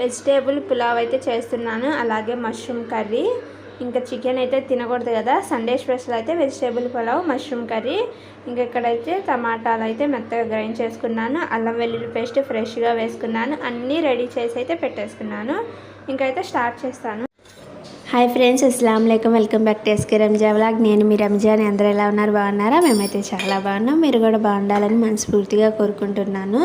Vegetable pulao అయితే చేస్తున్నాను అలాగే మష్రూమ్ కర్రీ. ఇంకా చికెన్ అయితే తినకూడదు కదా సండే స్పెషల్ అయితే వెజిటేబుల్ పులావ్ మష్రూమ్ కర్రీ. ఇంకా ఇక్కడైతే టమాటాలు అయితే మెత్తగా గ్రైండ్ చేసుకున్నాను అల్లం వెల్లుల్లి పేస్ట్ ఫ్రెష్గా వేసుకున్నాను అన్నీ రెడీ చేసి అయితే పెట్టేసుకున్నాను. ఇంకైతే స్టార్ట్ చేస్తాను. హాయ్ ఫ్రెండ్స్ అస్సలం లేకం welcome back to SK Ranja vlog. నేను మీ రంజాన్ అందరూ ఎలా ఉన్నారు? బాగున్నారా? మేమైతే చాలా బాగున్నాం. మీరు కూడా బాగుండాలని మనస్ఫూర్తిగా కోరుకుంటున్నాను.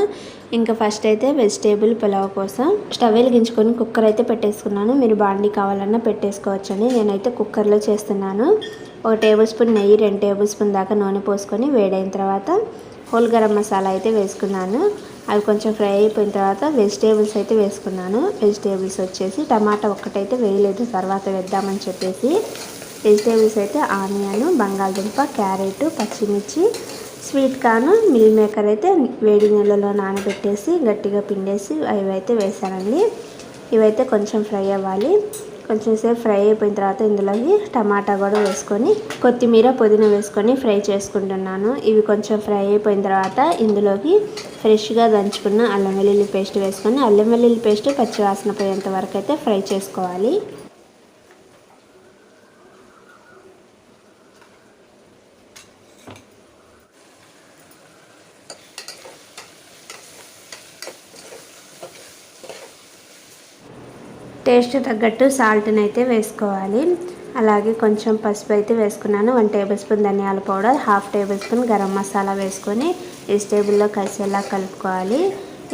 ఇంకా ఫస్ట్ అయితే వెజిటేబుల్ పులావ్ కోసం స్టవ్ వెలిగించుకొని కుక్కర్ అయితే పెట్టేసుకున్నాను. మీరు బాండి కావాలన్నా పెట్టేసుకోవచ్చని నేనైతే కుక్కర్లో చేస్తున్నాను. ఒక టేబుల్ స్పూన్ నెయ్యి రెండు టేబుల్ స్పూన్ దాకా నూనె పోసుకొని వేడైన తర్వాత హోల్ గరం మసాలా అయితే వేసుకున్నాను. అవి కొంచెం ఫ్రై అయిపోయిన తర్వాత వెజిటేబుల్స్ అయితే వేసుకున్నాను. వెజిటేబుల్స్ వచ్చేసి టమాటా ఒక్కటైతే వేయలేదు తర్వాత వేద్దామని చెప్పేసి వెజిటేబుల్స్ అయితే ఆనియన్ బంగాళదుంప క్యారెట్ పచ్చిమిర్చి స్వీట్ కార్న్ మిల్ మేకర్ అయితే వేడి నీళ్ళలో నానబెట్టేసి గట్టిగా పిండేసి అవి అయితే వేసానండి ఇవైతే కొంచెం ఫ్రై అవ్వాలి. కొంచెం సేపు ఫ్రై అయిపోయిన తర్వాత ఇందులోకి టమాటా కూడా వేసుకొని కొత్తిమీర పుదీనా వేసుకొని ఫ్రై చేసుకుంటున్నాను. ఇవి కొంచెం ఫ్రై అయిపోయిన తర్వాత ఇందులోకి ఫ్రెష్గా దంచుకున్న అల్లం వెల్లుల్లి పేస్ట్ వేసుకొని అల్లం వెల్లుల్లి పేస్ట్ పచ్చివాసన పోయేంత వరకు అయితే ఫ్రై చేసుకోవాలి. టేస్ట్ తగ్గట్టు సాల్ట్ని అయితే వేసుకోవాలి. అలాగే కొంచెం పసుపు అయితే వేసుకున్నాను. వన్ టేబుల్ స్పూన్ ధనియాల powder half tablespoon garam masala వేసుకొని వెజిటేబుల్లో కలిసేలా కలుపుకోవాలి.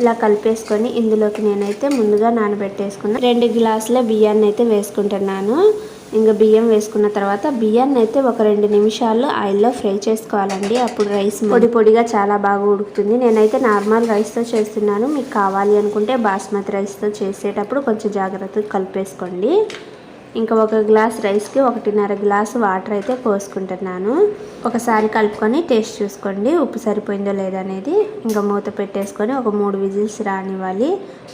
ఇలా కలిపేసుకొని ఇందులోకి నేనైతే ముందుగా నానబెట్టేసుకున్నాను రెండు గ్లాసుల బియ్యాన్ని అయితే వేసుకుంటున్నాను. ఇంకా బియ్యం వేసుకున్న తర్వాత బియ్యాన్ని అయితే ఒక రెండు నిమిషాలు ఆయిల్లో ఫ్రై చేసుకోవాలండి. అప్పుడు రైస్ పొడి పొడిగా చాలా బాగా ఉడుకుతుంది. నేనైతే నార్మల్ రైస్తో చేస్తున్నాను. మీకు కావాలి అనుకుంటే బాస్మతి రైస్తో చేసేటప్పుడు కొంచెం జాగ్రత్తగా కలిపేసుకోండి. ఇంకా ఒక గ్లాస్ రైస్కి ఒకటిన్నర గ్లాస్ వాటర్ అయితే పోసుకుంటున్నాను. ఒకసారి కలుపుకొని టేస్ట్ చూసుకోండి. ఉప్పు సరిపోయిందో లేదనేది ఇంకా మూత పెట్టేసుకొని ఒక మూడు విజిల్స్ రానివ్వాలి.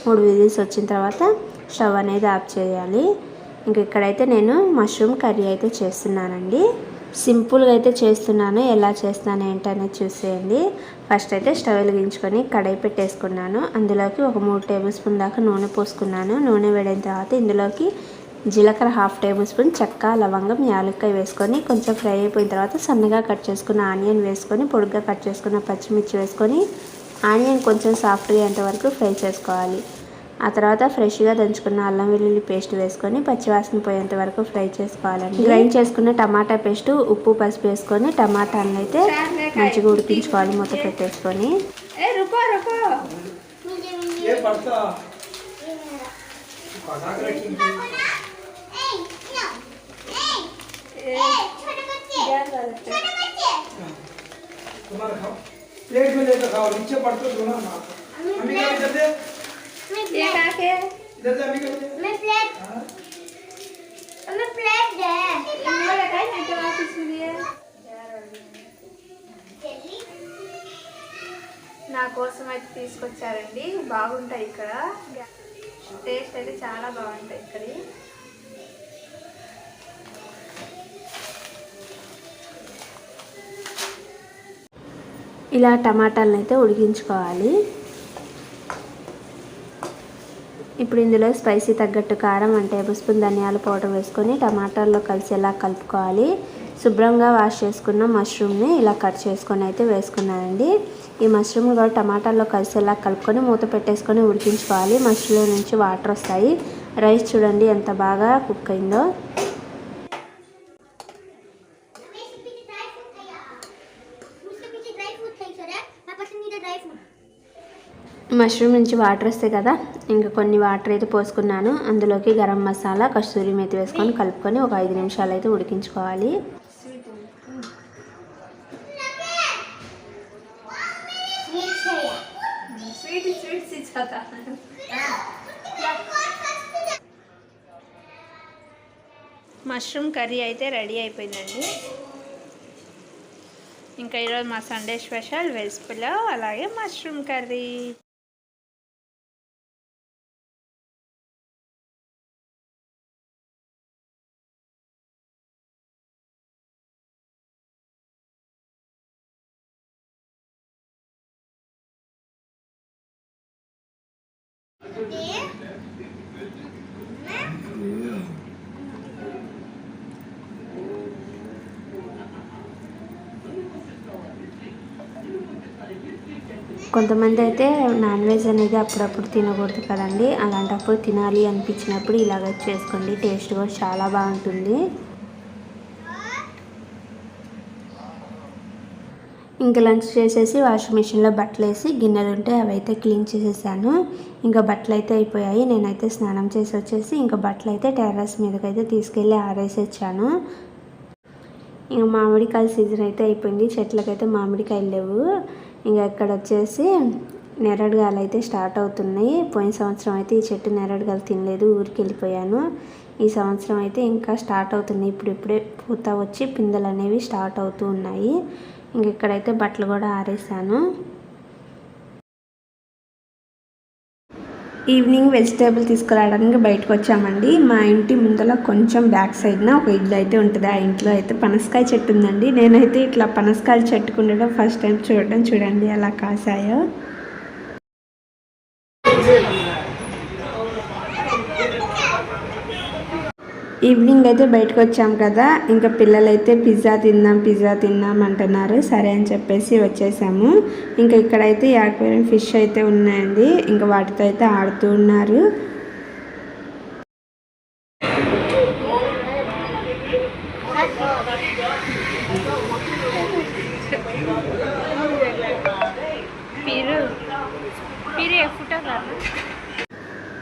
మూడు విజిల్స్ వచ్చిన తర్వాత స్టవ్ అనేది ఆఫ్ చేయాలి. ఇంక ఇక్కడైతే నేను మష్రూమ్ కర్రీ అయితే చేస్తున్నానండి. సింపుల్గా అయితే చేస్తున్నాను. ఎలా చేస్తున్నాను ఏంటనేది చూసేయండి. ఫస్ట్ అయితే స్టవ్ వెలిగించుకొని కడాయి పెట్టేసుకున్నాను. అందులోకి ఒక మూడు టేబుల్ స్పూన్ దాకా నూనె పోసుకున్నాను. నూనె వేడిన తర్వాత ఇందులోకి జీలకర్ర హాఫ్ టేబుల్ స్పూన్ చెక్క లవంగం యాలక్కాయ వేసుకొని కొంచెం ఫ్రై అయిపోయిన తర్వాత సన్నగా కట్ చేసుకున్న ఆనియన్ వేసుకొని పొడుగ్గా కట్ చేసుకున్న పచ్చిమిర్చి వేసుకొని ఆనియన్ కొంచెం సాఫ్ట్గా అయ్యేంత వరకు ఫ్రై చేసుకోవాలి. ఆ తర్వాత ఫ్రెష్గా దంచుకున్న అల్లం వెల్లుల్లి పేస్ట్ వేసుకొని పచ్చివాసన పోయేంత వరకు ఫ్రై చేసుకోవాలండి గ్రైండ్ చేసుకున్న టమాటా పేస్ట్ ఉప్పు పసుపు వేసుకొని టమాటాలను అయితే మంచిగా ఉడికించుకోవాలి మూత పెట్టేసుకొని ये पड़ता पता कर तुम्हारा खाओ प्लेट में लेकर खाओ नीचे पड़ता तो ना ना अम्मी का इधर दे इधर दे अम्मी का दे हाँ। నా కోసం అయితే తీసుకొచ్చారండి బాగుంటాయి ఇక్కడ టేస్ట్ అయితే చాలా బాగుంటాయి ఇక్కడ ఇలా టమాటాలను అయితే ఉడికించుకోవాలి ఇప్పుడు ఇందులో స్పైసీ తగ్గట్టు కారం వన్ టేబుల్ స్పూన్ ధనియాల పౌడర్ వేసుకొని టమాటాల్లో కలిసేలా కలుపుకోవాలి. శుభ్రంగా వాష్ చేసుకున్న మష్రూమ్ని ఇలా కట్ చేసుకొని అయితే వేసుకున్నానండి. ఈ మష్రూమ్ కూడా టమాటాల్లో కలిసేలా కలుపుకొని మూత పెట్టేసుకొని ఉడికించుకోవాలి. మష్రూమ్ నుంచి వాటర్ వస్తాయి. రైస్ చూడండి ఎంత బాగా కుక్ అయిందో. మష్రూమ్ నుంచి వాటర్ వస్తాయి కదా ఇంకా కొన్ని వాటర్ అయితే పోసుకున్నాను. అందులోకి గరం మసాలా కస్తూరి మేతి వేసుకొని కలుపుకొని ఒక ఐదు నిమిషాలు అయితే ఉడికించుకోవాలి. మష్రూమ్ కర్రీ అయితే రెడీ అయిపోయిందండి. ఇంకా ఈరోజు మా సండే స్పెషల్ వెజ్ పులావ్ అలాగే మష్రూమ్ కర్రీ. కొంతమంది అయితే నాన్ వెజ్ అనేది అప్పుడప్పుడు తినకూడదు కదండి. అలాంటప్పుడు తినాలి అనిపించినప్పుడు ఇలాగ చేసుకోండి టేస్ట్ కూడా చాలా బాగుంటుంది. ఇంకా లంచ్ చేసేసి వాషింగ్ మిషన్లో బట్టలు వేసి గిన్నెలు ఉంటే అవి అయితే క్లీన్ చేసేసాను. ఇంకా బట్టలు అయితే అయిపోయాయి. నేనైతే స్నానం చేసి వచ్చేసి ఇంకా బట్టలు అయితే టెర్రస్ మీదకి అయితే తీసుకెళ్ళి ఆరేసి వచ్చాను. ఇంకా మామిడికాయల సీజన్ అయితే అయిపోయింది. చెట్లకైతే మామిడికాయలు లేవు. ఇంకా ఇక్కడ వచ్చేసి నెరడుగాలు అయితే స్టార్ట్ అవుతున్నాయి. పోయిన సంవత్సరం అయితే ఈ చెట్టు నెరడుగాలు తినలేదు. ఊరికి వెళ్ళిపోయాను. ఈ సంవత్సరం అయితే ఇంకా స్టార్ట్ అవుతున్నాయి. ఇప్పుడు ఇప్పుడే పూత వచ్చి పిందెలు అనేవి స్టార్ట్ అవుతూ ఉన్నాయి. ఇంక ఇక్కడైతే బట్టలు కూడా ఆరేసాను. ఈవినింగ్ వెజిటేబుల్ తీసుకురావడానికి బయటకు వచ్చామండి. మా ఇంటి ముందర కొంచెం బ్యాక్ సైడ్న ఒక ఇల్లు అయితే ఉంటుంది. ఆ ఇంట్లో అయితే పనసకాయ చెట్టు ఉందండి. నేనైతే ఇట్లా పనసకాయలు చెట్టుకుండడం ఫస్ట్ టైం చూడడం చూడండి అలా కాసాయో ఈవినింగ్ అయితే బయటకు వచ్చాం కదా. ఇంకా పిల్లలైతే పిజ్జా తిందాం పిజ్జా తిందాం అంటున్నారు. సరే అని చెప్పేసి వచ్చేసాము. ఇంకా ఇక్కడైతే యాక్వేరియం ఫిష్ అయితే ఉన్నాయండి. ఇంకా వాటితో అయితే ఆడుతూ ఉన్నారు.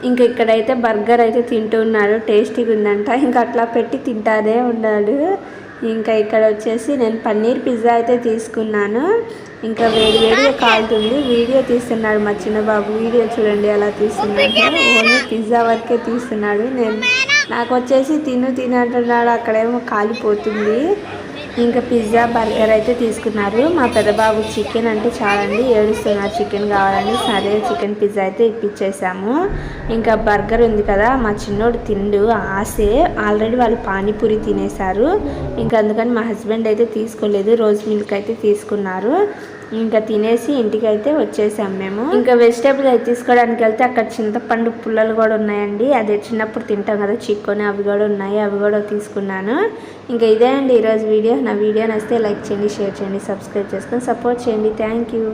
ఇంకా ఇక్కడైతే బర్గర్ అయితే తింటున్నాడు టేస్టీగా ఉందంట. ఇంకా అట్లా పెట్టి తింటానే ఉన్నాడు. ఇంకా ఇక్కడ వచ్చేసి నేను పన్నీర్ పిజ్జా అయితే తీసుకున్నాను. ఇంకా వేడి వేడిగా కాలుతుంది. వీడియో తీస్తున్నాడు మా చిన్నబాబు. వీడియో చూడండి అలా తీస్తున్నాడు. ఓన్లీ పిజ్జా వరకే తీస్తున్నాడు. నేను నాకు వచ్చేసి తిను తిను అంటున్నాడు. అక్కడేమో కాలిపోతుంది. ఇంకా పిజ్జా బర్గర్ అయితే తీసుకున్నారు. మా పెద్దబాబు చికెన్ అంటే చాలండి. ఏడుస్తున్నారు చికెన్ కావాలని. సరే చికెన్ పిజ్జా అయితే ఇప్పించేసాము ఇంకా బర్గర్ ఉంది కదా మా చిన్నోడు తిండు ఆసే ఆల్రెడీ వాళ్ళు పానీపూరి తినేశారు. ఇంకా అందుకని మా హస్బెండ్ అయితే తీసుకోలేదు. రోజ్ మిల్క్ అయితే తీసుకున్నారు. ఇంకా తినేసి ఇంటికి అయితే వచ్చేసాం మేము. ఇంకా వెజిటేబుల్ అయితే తీసుకోవడానికి వెళ్తే అక్కడ చింతపండు పుల్లలు కూడా ఉన్నాయండి. అదే చిన్నప్పుడు తింటాం కదా చిక్కుని అవి కూడా ఉన్నాయి అవి కూడా తీసుకున్నాను. ఇంకా ఇదే అండి ఈరోజు వీడియో. నా వీడియో నచ్చితే లైక్ చేయండి షేర్ చేయండి సబ్స్క్రైబ్ చేసుకొని సపోర్ట్ చేయండి. Thank you.